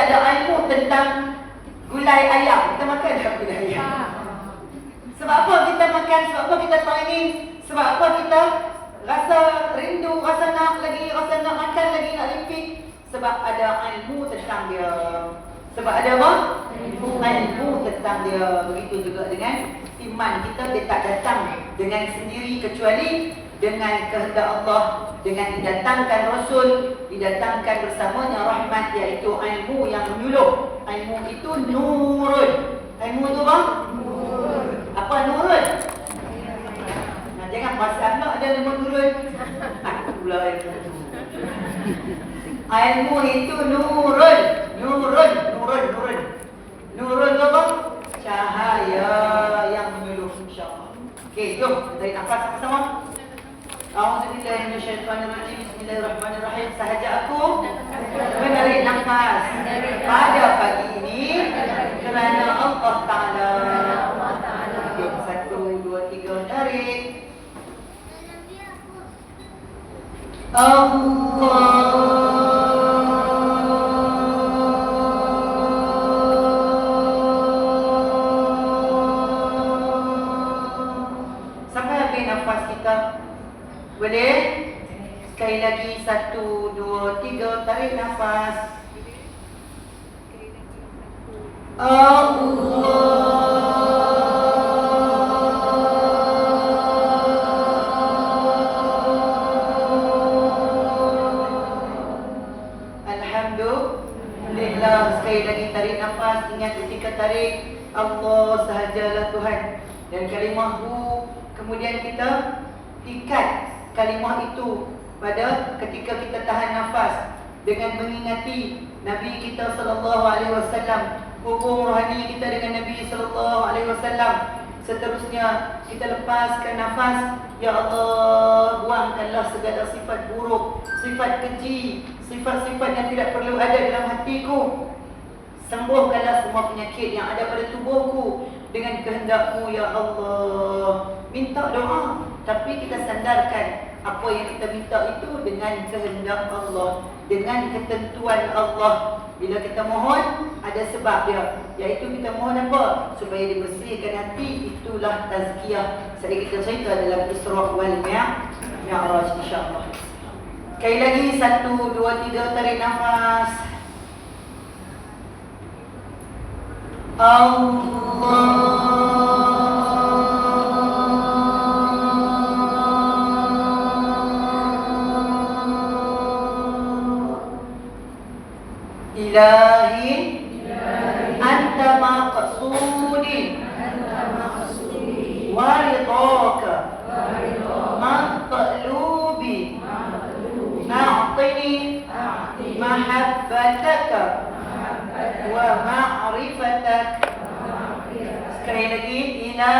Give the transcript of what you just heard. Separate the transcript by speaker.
Speaker 1: tak ada ilmu tentang gulai ayam, kita makan tak gulai ayam? Sebab apa kita makan? Sebab apa kita training? Sebab apa kita rasa rindu, rasa nak lagi, rasa nak makan lagi, nak repeat? Sebab ada ilmu tentang dia. Sebab ada apa? Ilmu. Ilmu tentang dia. Begitu juga dengan iman kita, dia tak datang dengan sendiri kecuali dengan kehendak Allah dengan didatangkan Rasul didatangkan bersamanya rahmat iaitu ilmu yang menyuluh. Ilmu itu nurun. Ilmu itu apa? Nur apa nurun? Nah, jangan bahasa anak ada nama nurun. Aku pula ilmu itu nurun. Nurun nurun nurun. Nurun itu apa? cahaya yang menyuluh insyaAllah Okey, jom. Kita nafas sama-sama A'udzubillahi minasyaitonirrajim. Bismillahirrahmanirrahim. Sahaja aku menarik nafas pada pagi ini kerana Allah Taala. Satu, dua, tiga, tarik. Allah. Sampai habis nafas kita. Boleh? Sekali lagi satu, dua, tiga, tarik nafas. Allah. Alhamdulillah. Sekali lagi tarik nafas. Ingat ketika tarik Allah sahajalah Tuhan. Dan kalimahku kemudian kita ikat kalimah itu pada ketika kita tahan nafas dengan mengingati Nabi kita sallallahu alaihi wasallam hubung rohani kita dengan Nabi sallallahu alaihi wasallam. Seterusnya kita lepaskan nafas. Ya Allah buangkanlah segala sifat buruk sifat keji sifat-sifat yang tidak perlu ada dalam hatiku sembuhkanlah semua penyakit yang ada pada tubuhku dengan kehendakmu ya Allah. Minta doa tapi kita sandarkan apa yang kita minta itu dengan kehendak Allah dengan ketentuan Allah. Bila kita mohon ada sebab dia. Iaitu kita mohon apa? Supaya dibersihkan hati. Itulah tazkiyah. Saya kita cerita dalam Isra wal Mi'raj insyaallah sekali lagi satu dua tiga tarik nafas إلهي. أنت مقصودي. ورضاك مطلوب أعطني محبتك. ومع ma'rifatak. Sekali lagi, ila